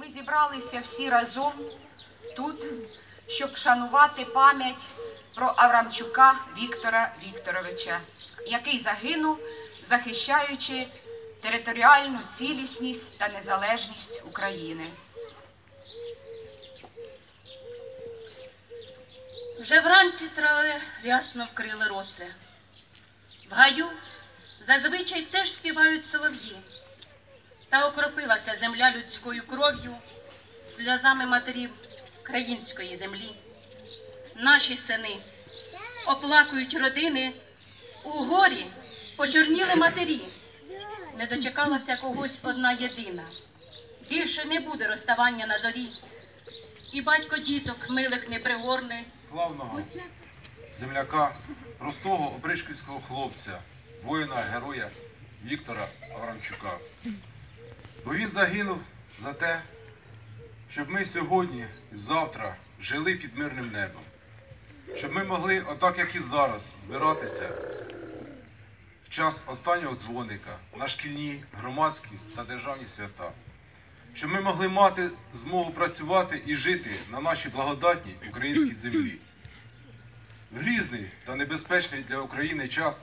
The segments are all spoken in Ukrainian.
Ми зібралися всі разом тут, щоб шанувати пам'ять про Аврамчука Віктора Вікторовича, який загинув, захищаючи територіальну цілісність та незалежність України. Вже вранці трави рясно вкрили роси. В гаю зазвичай теж співають солов'ї, та окропилася земля людською кров'ю, сльозами матерів української землі. Наші сини оплакують родини, у горі почорніли матері. Не дочекалася когось одна єдина. Більше не буде розставання на зорі. І батько діток милих не пригорне, славного земляка, простого опришківського хлопця, воїна, героя Віктора Аврамчука. Бо він загинув за те, щоб ми сьогодні і завтра жили під мирним небом, щоб ми могли, отак як і зараз, збиратися в час останнього дзвоника на шкільні, громадські та державні свята. Щоб ми могли мати змогу працювати і жити на нашій благодатній українській землі. В грізний та небезпечний для України час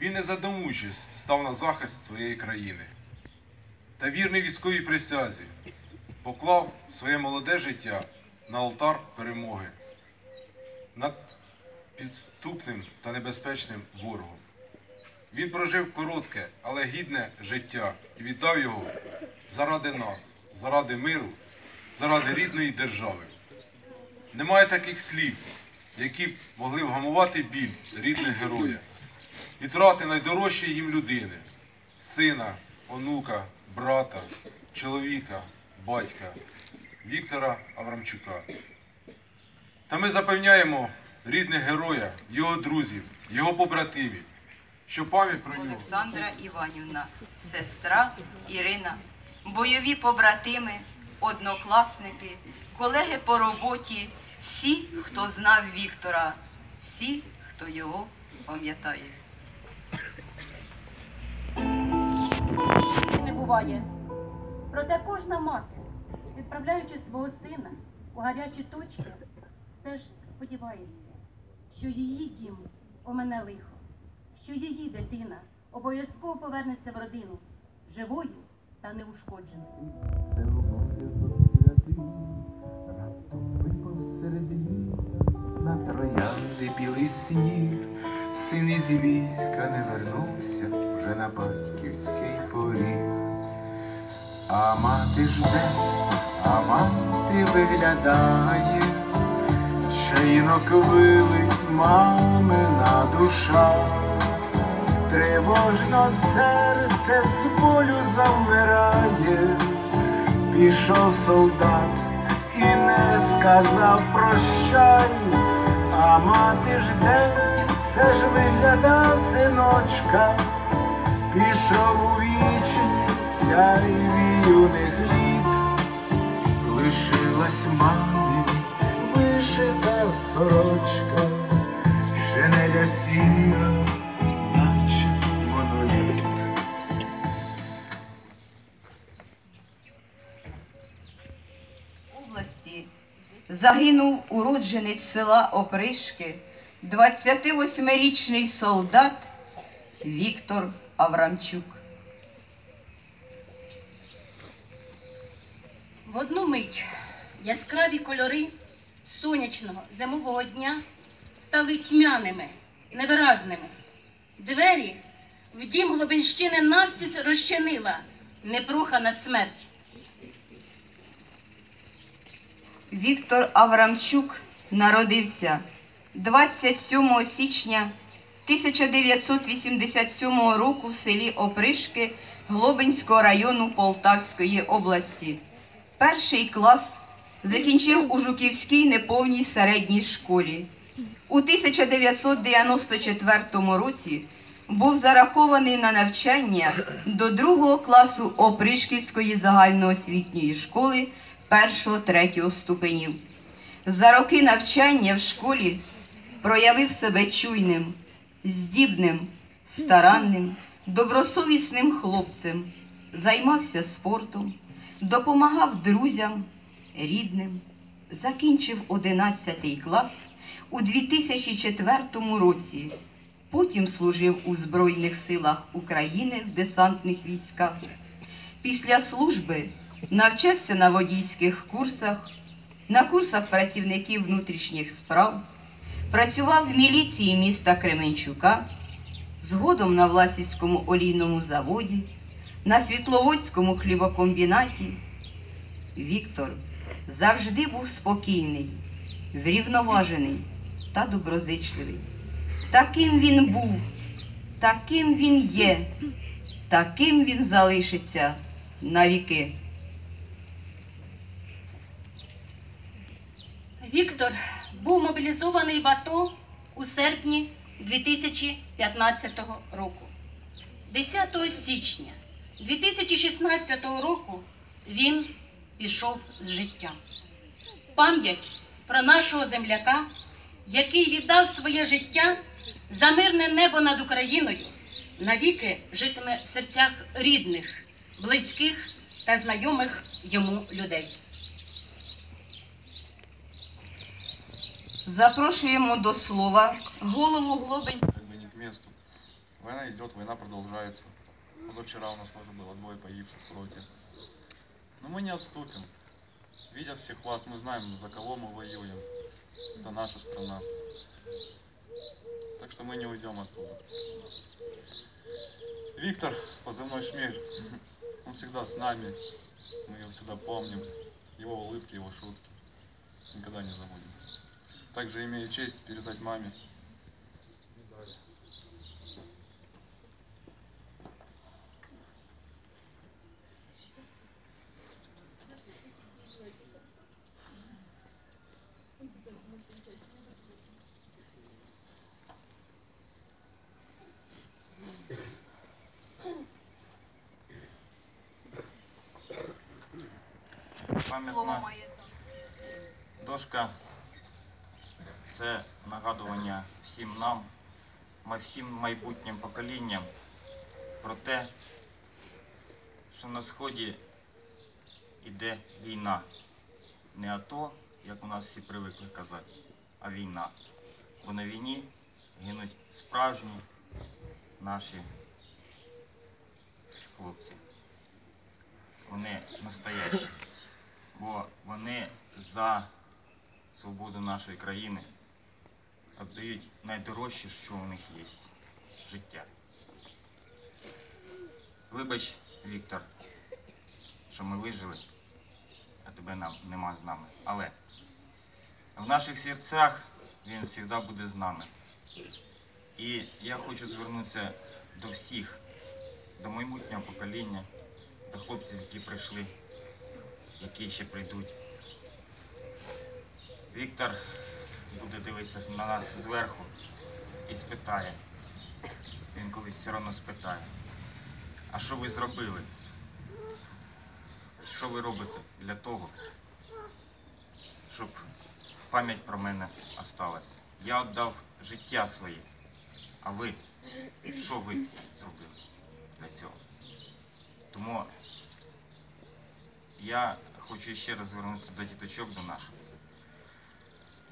він не задумуючись став на захист своєї країни та вірний військовій присязі поклав своє молоде життя на алтар перемоги над підступним та небезпечним ворогом. Він прожив коротке, але гідне життя і віддав його заради нас, заради миру, заради рідної держави. Немає таких слів, які б могли вгамувати біль рідних героя, відрати найдорожчої їм людини, сина, онука, брата, чоловіка, батька Віктора Аврамчука. Та ми запевняємо рідних героя, його друзів, його побратимів, що пам'ять про нього Олександра Іванівна, сестра Ірина, бойові побратими, однокласники, колеги по роботі, всі, хто знав Віктора, всі, хто його пам'ятає. Буває. Проте кожна мати, відправляючи свого сина у гарячі точки, все ж сподівається, що її дім омене лихо, що її дитина обов'язково повернеться в родину живою та неушкодженою. Це обов'язок святий, раптом випав серед на троянди білий сніг. Син із війська не вернувся вже на батьківський поріг. А мати жде, а мати виглядає, Чаїнок вилить мамина душа. Тривожно серце з болю завмирає, пішов солдат і не сказав прощай, а мати жде, все ж вигляда синочка, пішов у вічність сяйві юних літ, лишилась мамі вишита сорочка, шинеля сіра наче моноліт. області загинув уродженець села Опришки, 28-річний солдат Віктор Аврамчук. В одну мить яскраві кольори сонячного зимового дня стали тьмяними, невиразними. Двері в дім Глобинщини навсі розчинила непрохана смерть. Віктор Аврамчук народився 27 січня 1987 року в селі Опришки Глобинського району Полтавської області. Перший клас закінчив у Жуківській неповній середній школі. У 1994 році був зарахований на навчання до другого класу Опришківської загальноосвітньої школи першого-третього ступенів. За роки навчання в школі проявив себе чуйним, здібним, старанним, добросовісним хлопцем, займався спортом, допомагав друзям, рідним, закінчив 11 клас у 2004 році. Потім служив у Збройних силах України в десантних військах. Після служби навчався на водійських курсах, на курсах працівників внутрішніх справ, працював в міліції міста Кременчука, згодом на Власівському олійному заводі, на Світловодському хлібокомбінаті. Віктор завжди був спокійний, врівноважений та доброзичливий. Таким він був, таким він є, таким він залишиться навіки. Віктор був мобілізований в АТО у серпні 2015 року. 10 січня 2016 року він пішов з життя. Пам'ять про нашого земляка, який віддав своє життя за мирне небо над Україною, навіки житиме в серцях рідних, близьких та знайомих йому людей. Запрошуємо до слова голову Глобень. как бы не к Позавчера у нас тоже было двое погибших в фронте. Но мы не отступим. Видя всех вас, мы знаем, за кого мы воюем. Это наша страна. Так что мы не уйдем оттуда. Виктор, позывной Шмель, он всегда с нами. Мы его всегда помним. Его улыбки, его шутки. Никогда не забудем. Также имею честь передать маме Пам'ятна дошка це нагадування всім нам, всім майбутнім поколінням про те, що на сході йде війна. Не АТО, як у нас всі привикли казати, а війна. Бо на війні гинуть справжні наші хлопці. Вони настоящі бо вони за свободу нашої країни віддають найдорожче, що у них є життя. Вибач, Віктор, що ми вижили, а тебе нам нема з нами. Але в наших серцях він завжди буде з нами. І я хочу звернутися до всіх, до майбутнього покоління, до хлопців, які прийшли які ще прийдуть. Віктор буде дивитися на нас зверху і спитає. Він колись все одно спитає. А що ви зробили? Що ви робите для того, щоб пам'ять про мене осталась? Я віддав життя своє. А ви, що ви зробили для цього? Тому я хочу ще раз звернутися до діточок до наших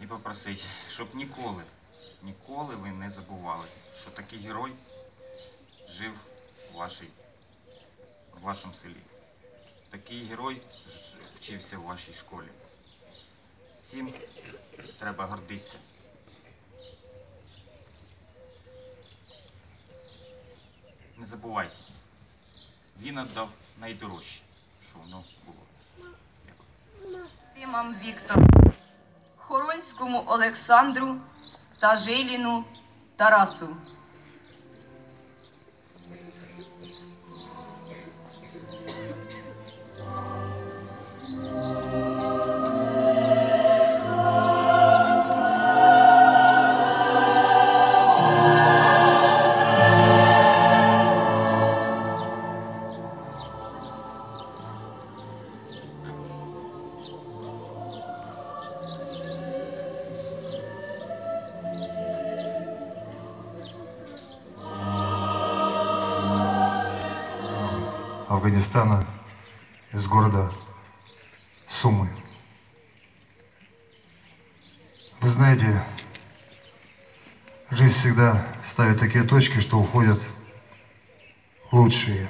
і попросити, щоб ніколи, ніколи ви не забували, що такий герой жив у вашій, в вашому селі. Такий герой вчився в вашій школі. Цим треба гордитися. Не забувайте, він віддав найдорожче, що воно було. Дякую. Тимам Віктору, Хорольському Олександру та Жиліну Тарасу. Афганистана, из города Сумы. Вы знаете, жизнь всегда ставит такие точки, что уходят лучшие.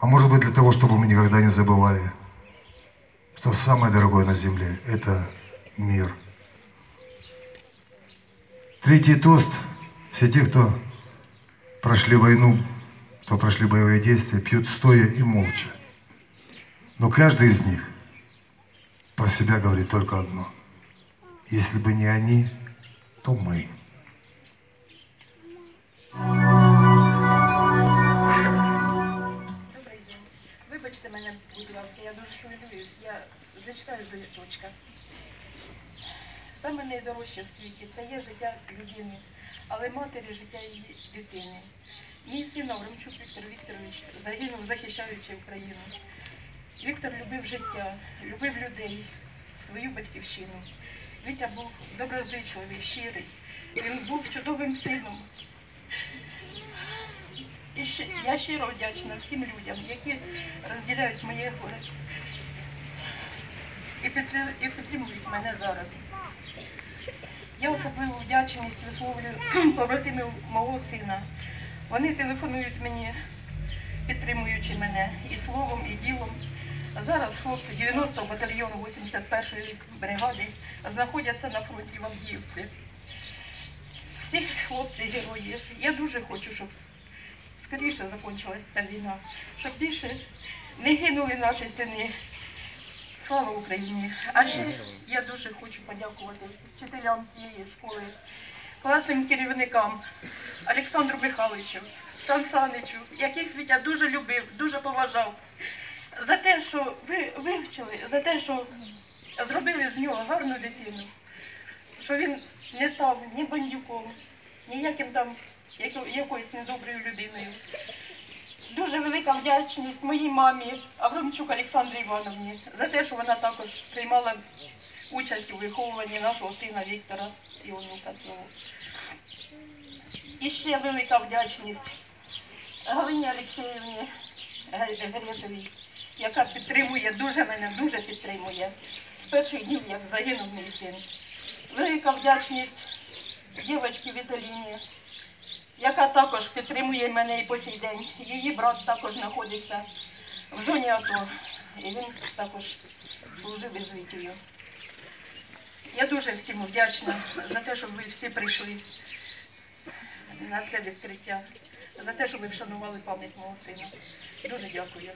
А может быть для того, чтобы мы никогда не забывали, что самое дорогое на земле – это мир. Третий тост – все те, кто прошли войну, кто прошли боевые действия, пьют стоя и молча. Но каждый из них про себя говорит только одно. Если бы не они, то мы. Добрий день. Вибачте мене, будь ласка, я дуже хвилююсь. Я зачитаю з листочка. Саме найдорожче в світі це є життя людини, але матері життя її дитини. Мій син Аврамчук Віктор Вікторович загинув, захищаючи Україну. Віктор любив життя, любив людей, свою батьківщину. Вітя був доброзичливий, щирий. Він був чудовим сином. І ще, я щиро вдячна всім людям, які розділяють моє горе і, підтримують мене зараз. Я особливу вдячність висловлюю побратимів мого сина. Вони телефонують мені, підтримуючи мене і словом, і ділом. Зараз хлопці 90-го батальйону 81-ї бригади знаходяться на фронті в Авдіївці. Всі хлопці герої. Я дуже хочу, щоб скоріше закінчилася ця війна, щоб більше не гинули наші сини. Слава Україні! А ще я дуже хочу подякувати вчителям цієї школи, класним керівникам Олександру Михайловичу, Сан Саничу, яких Вітя дуже любив, дуже поважав, за те, що ви вивчили, за те, що зробили з нього гарну дитину, що він не став ні бандюком, ніяким там якоюсь недоброю людиною. Дуже велика вдячність моїй мамі Аврамчук Олександрі Івановні за те, що вона також приймала участь у виховуванні нашого сина Віктора і онука свого. І ще велика вдячність Галині Олексіївні Гретовій, яка підтримує, дуже мене дуже підтримує з перших днів, як загинув мій син. Велика вдячність дівчинці Віталіні, яка також підтримує мене і по сей день. Її брат також знаходиться в зоні АТО, і він також служив із Вітію. Я дуже всім вдячна за те, що ви всі прийшли на це відкриття, за те, що ви вшанували пам'ять мого сина. Дуже дякую.